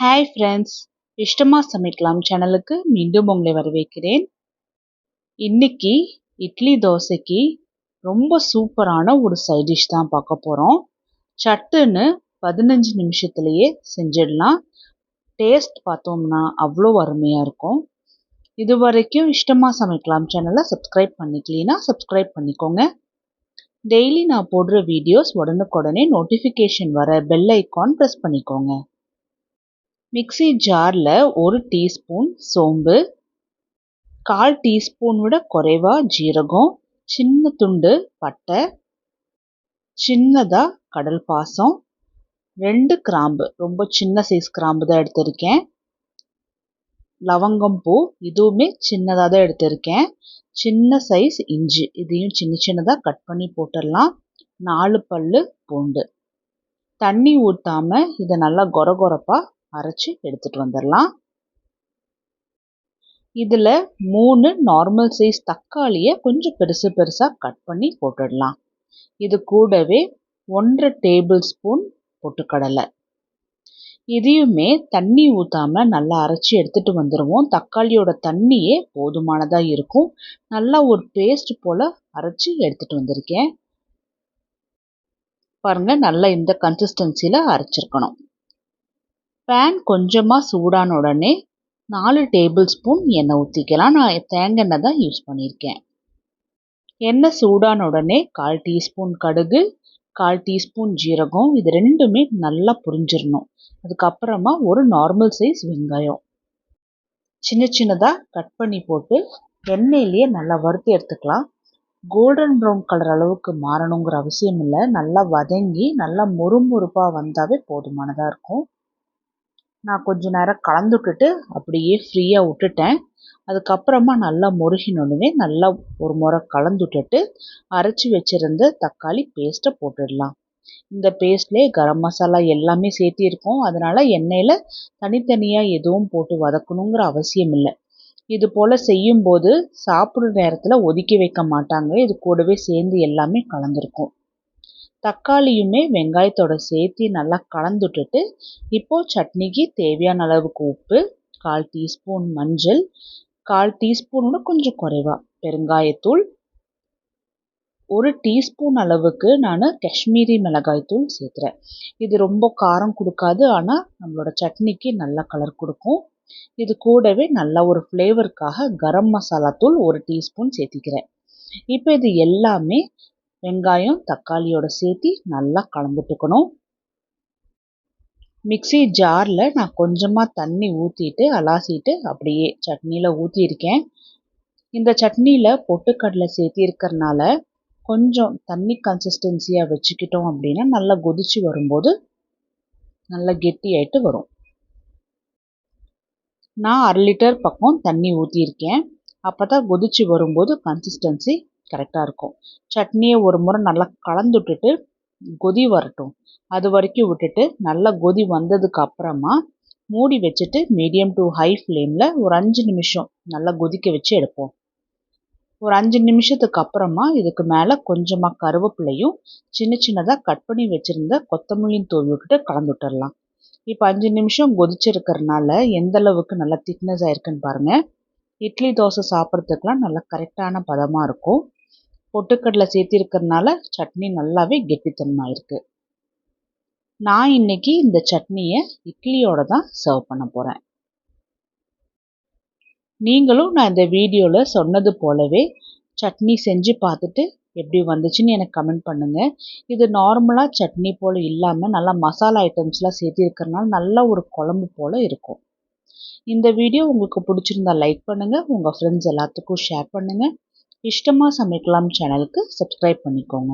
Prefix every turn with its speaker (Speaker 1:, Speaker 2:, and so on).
Speaker 1: Hi friends இஷ்டமாக சமைக்கலாம் சேனலுக்கு மீண்டும் உங்களை வரவேற்கிறேன். இன்னைக்கு இட்லி தோசைக்கு ரொம்ப சூப்பரான ஒரு சைட் டிஷ் தான் பார்க்க போகிறோம் சட்டுன்னு பதினஞ்சு நிமிஷத்துலேயே செஞ்சிடலாம். டேஸ்ட் பார்த்தோம்னா அவ்வளோ அருமையாக இருக்கும். இது வரைக்கும் இஷ்டமாக சமைக்கலாம் சேனலை சப்ஸ்கிரைப் பண்ணிக்கலனா சப்ஸ்கிரைப் பண்ணிக்கோங்க. டெய்லி நான் போடுற வீடியோஸ் உடனுக்குடனே நோட்டிஃபிகேஷன் வர பெல் ஐக்கான் ப்ரெஸ் பண்ணிக்கோங்க. மிக்ஸி ஜாரில் ஒரு டீஸ்பூன் சோம்பு கால் டீஸ்பூன் விட குறைவாக ஜீரகம் சின்ன துண்டு பட்டை சின்னதாக கடல் பாசம் ரெண்டு கிராம்பு ரொம்ப சின்ன சைஸ் கிராம்பு தான் எடுத்திருக்கேன். லவங்கம் பூ இதுவுமே சின்னதாக தான் எடுத்திருக்கேன். சின்ன சைஸ் இஞ்சி இதையும் சின்ன சின்னதாக கட் பண்ணி போட்டுடலாம். நாலு பல் பூண்டு. தண்ணி ஊற்றாமல் இதை நல்லா கொர கொரப்பாக அரைச்சி எடுத்துகிட்டு வந்துடலாம். இதில் மூணு நார்மல் சைஸ் தக்காளியை கொஞ்சம் பெருசு பெருசாக கட் பண்ணி போட்டுடலாம். இது கூடவே ஒன்றரை டேபிள் ஸ்பூன் பொட்டுக்கடலை. இதையுமே தண்ணி ஊற்றாமல் நல்லா அரைச்சி எடுத்துகிட்டு வந்துடுவோம் தக்காளியோட தண்ணியே போதுமானதாக இருக்கும். நல்லா ஒரு பேஸ்ட் போல் அரைச்சி எடுத்துகிட்டு வந்திருக்கேன். பாருங்கள் நல்லா இந்த கன்சிஸ்டன்சியில் அரைச்சிருக்கணும். பேன் கொஞ்சமாக சூடான உடனே நாலு டேபிள் ஸ்பூன் எண்ணெய் ஊற்றிக்கலாம் நான் தேங்காய் எண்ணெய் தான் யூஸ் பண்ணியிருக்கேன். எண்ணெய் சூடான உடனே கால் டீஸ்பூன் கடுகு கால் டீஸ்பூன் ஜீரகம் இது ரெண்டுமே நல்லா புரிஞ்சிடணும் அதுக்கப்புறமா ஒரு நார்மல் சைஸ் வெங்காயம். சின்ன சின்னதாக கட் பண்ணி போட்டு எண்ணெயிலேயே நல்லா வறுத்து எடுத்துக்கலாம். கோல்டன் ப்ரௌன் கலர் அளவுக்கு மாறணுங்கிற அவசியம் இல்லை. நல்லா வதங்கி நல்லா மொறுமொறுப்பாக வந்தாவே போதுமானதாக இருக்கும். நான் கொஞ்ச நேரம் கலந்துக்கிட்டு அப்படியே ஃப்ரீயாக விட்டுட்டேன். அதுக்கப்புறமா நல்லா முருகினோடனே நல்லா ஒரு முறை கலந்து விட்டுட்டு அரைச்சி வச்சுருந்த தக்காளி பேஸ்ட்டை போட்டுடலாம். இந்த பேஸ்ட்லேயே கரம் மசாலா எல்லாமே சேர்த்திருக்கோம் அதனால் எண்ணெயில் தனித்தனியாக எதுவும் போட்டு வதக்கணுங்கிற அவசியம் இல்லை. இது போல் செய்யும்போது சாப்பிட்ற நேரத்தில் ஒதுக்கி வைக்க மாட்டாங்க. இது கூடவே சேர்ந்து எல்லாமே கலந்துருக்கும். தக்காளியுமே வெங்காயத்தோட சேர்த்து நல்லா கலந்துட்டுட்டு இப்போது சட்னிக்கு தேவையான அளவுக்கு உப்பு கால் டீஸ்பூன் மஞ்சள் கால் டீஸ்பூனோட கொஞ்சம் குறைவாக பெருங்காயத்தூள். ஒரு டீஸ்பூன் அளவுக்கு நான் காஷ்மீரி மிளகாய்த்தூள் சேர்த்துறேன் இது ரொம்ப காரம் கொடுக்காது ஆனால் நம்மளோட சட்னிக்கு நல்ல கலர் கொடுக்கும். இது கூடவே நல்ல ஒரு ஃப்ளேவருக்காக கரம் மசாலா தூள் ஒரு டீஸ்பூன் சேர்த்திக்கிறேன். இப்போ இது எல்லாமே வெங்காயம் தக்காளியோட சேர்த்து நல்லா கலந்துட்டுக்கணும். மிக்சி ஜாரில் நான் கொஞ்சமாக தண்ணி ஊற்றிட்டு அலாசிட்டு அப்படியே சட்னியில் ஊற்றியிருக்கேன் இந்த சட்னியில் பொட்டுக்கடலை சேர்த்திருக்கிறனால கொஞ்சம் தண்ணி கன்சிஸ்டன்சியாக வச்சுக்கிட்டோம் அப்படின்னா நல்லா கொதிச்சு வரும்போது நல்லா கெட்டியாயிட்டு வரும். நான் அரை லிட்டர் பக்கம் தண்ணி ஊற்றியிருக்கேன் அப்போ தான் கொதிச்சு வரும்போது கன்சிஸ்டன்சி கரெக்டாக இருக்கும். சட்னியை ஒரு முறை நல்லா கலந்துட்டுட்டு கொதி வரட்டும். அது வரைக்கும் விட்டுட்டு நல்லா கொதி வந்ததுக்கு அப்புறமா மூடி வச்சுட்டு மீடியம் டு ஹை ஃப்ளேமில் ஒரு அஞ்சு நிமிஷம் நல்லா கொதிக்க வச்சு எடுப்போம். ஒரு அஞ்சு நிமிஷத்துக்கு அப்புறமா இதுக்கு மேலே கொஞ்சமாக கருவேப்பிலையும் சின்ன சின்னதாக கட் பண்ணி வச்சுருந்த கொத்தமல்லியும் தூவி விட்டுட்டு கலந்து விட்டுடலாம் இப்போ அஞ்சு நிமிஷம் கொதிச்சிருக்கிறனால எந்த அளவுக்கு நல்லா திக்னஸ் ஆயிருக்குன்னு பாருங்கள் இட்லி தோசை சாப்பிட்றதுக்கெலாம் நல்லா கரெக்டான பதமாக இருக்கும். பொட்டுக்கடலை சேர்த்திருக்கிறதுனால சட்னி நல்லாவே கெட்டித்தன்மாக இருக்குது நான் இன்னைக்கு இந்த சட்னியை இட்லியோட தான் சர்வ் பண்ண போகிறேன் நீங்களும் நான் இந்த வீடியோவில் சொன்னது போலவே சட்னி செஞ்சு பார்த்துட்டு எப்படி வந்துச்சுன்னு எனக்கு கமெண்ட் பண்ணுங்கள் இது நார்மலாக சட்னி போல் இல்லாமல் நல்லா மசாலா ஐட்டம்ஸ்லாம் சேர்த்திருக்கிறதுனால நல்ல ஒரு குழம்பு போல் இருக்கும். இந்த வீடியோ உங்களுக்கு பிடிச்சிருந்தா லைக் பண்ணுங்கள் உங்கள் ஃப்ரெண்ட்ஸ் எல்லாத்துக்கும் ஷேர் பண்ணுங்கள் இஷ்டமாக சமைக்கலாம் சேனலுக்கு சப்ஸ்கிரைப் பண்ணிக்கோங்க.